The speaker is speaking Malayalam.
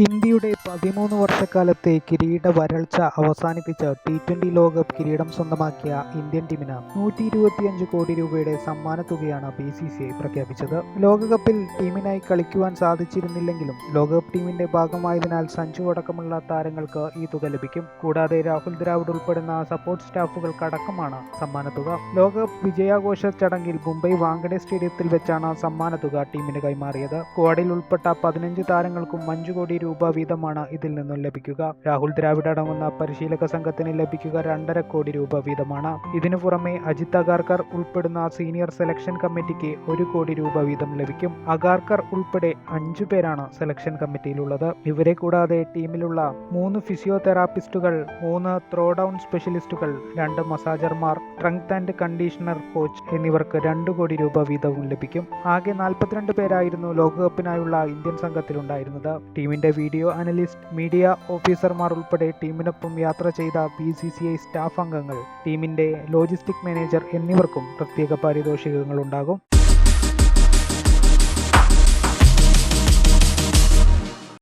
പതിമൂന്ന് വർഷക്കാലത്തെ കിരീട വരൾച്ച അവസാനിപ്പിച്ച ടി ട്വന്റി ലോകകപ്പ് കിരീടം സ്വന്തമാക്കിയ ഇന്ത്യൻ ടീമിന് നൂറ്റി ഇരുപത്തിയഞ്ച് കോടി രൂപയുടെ സമ്മാനത്തുകയാണ് ബി സി സി ഐ പ്രഖ്യാപിച്ചത്. ലോകകപ്പിൽ ടീമിനായി കളിക്കുവാൻ സാധിച്ചിരുന്നില്ലെങ്കിലും ലോകകപ്പ് ടീമിന്റെ ഭാഗമായതിനാൽ സഞ്ജു അടക്കമുള്ള താരങ്ങൾക്ക് ഈ തുക ലഭിക്കും. കൂടാതെ രാഹുൽ ദ്രാവിഡ് ഉൾപ്പെടുന്ന സപ്പോർട്ട് സ്റ്റാഫുകൾക്കടക്കമാണ് സമ്മാനത്തുക. ലോകകപ്പ് വിജയാഘോഷ ചടങ്ങിൽ മുംബൈ വാങ്കഡെ സ്റ്റേഡിയത്തിൽ വെച്ചാണ് സമ്മാനത്തുക ടീമിന് കൈമാറിയത്. സ്ക്വാഡിൽ ഉൾപ്പെട്ട പതിനഞ്ച് താരങ്ങൾക്കും അഞ്ചു കോടി രൂപ വീതമാണ് ഇതിൽ നിന്നും ലഭിക്കുക. രാഹുൽ ദ്രാവിഡ് അടങ്ങുന്ന പരിശീലക സംഘത്തിന് ലഭിക്കുക രണ്ടര കോടി രൂപ വീതമാണ്. ഇതിനു പുറമെ അജിത് അഗാർക്കർ ഉൾപ്പെടുന്ന സീനിയർ സെലക്ഷൻ കമ്മിറ്റിക്ക് ഒരു കോടി രൂപ വീതം ലഭിക്കും. അഗാർക്കർ ഉൾപ്പെടെ അഞ്ചു പേരാണ് സെലക്ഷൻ കമ്മിറ്റിയിലുള്ളത്. ഇവരെ കൂടാതെ ടീമിലുള്ള മൂന്ന് ഫിസിയോതെറാപ്പിസ്റ്റുകൾ മൂന്ന് ത്രോ ഡൗൺ സ്പെഷ്യലിസ്റ്റുകൾ രണ്ട് മസാജർമാർ സ്ട്രെങ്ത് ആൻഡ് കണ്ടീഷണർ കോച്ച് എന്നിവർക്ക് രണ്ട് കോടി രൂപ വീതവും ലഭിക്കും. ആകെ നാൽപ്പത്തിരണ്ട് പേരായിരുന്നു ലോകകപ്പിനായുള്ള ഇന്ത്യൻ സംഘത്തിലുണ്ടായിരുന്നത്. ടീമിന്റെ വീഡിയോ അനലിസ്റ്റ് മീഡിയ ഓഫീസർമാർ ഉൾപ്പെടെ ടീമിനൊപ്പം യാത്ര ചെയ്ത B C C I staff അംഗങ്ങൾ ടീമിന്റെ ലോജിസ്റ്റിക് മാനേജർ എന്നിവർക്കും പ്രത്യേക പാരിതോഷികങ്ങൾ ഉണ്ടാകും.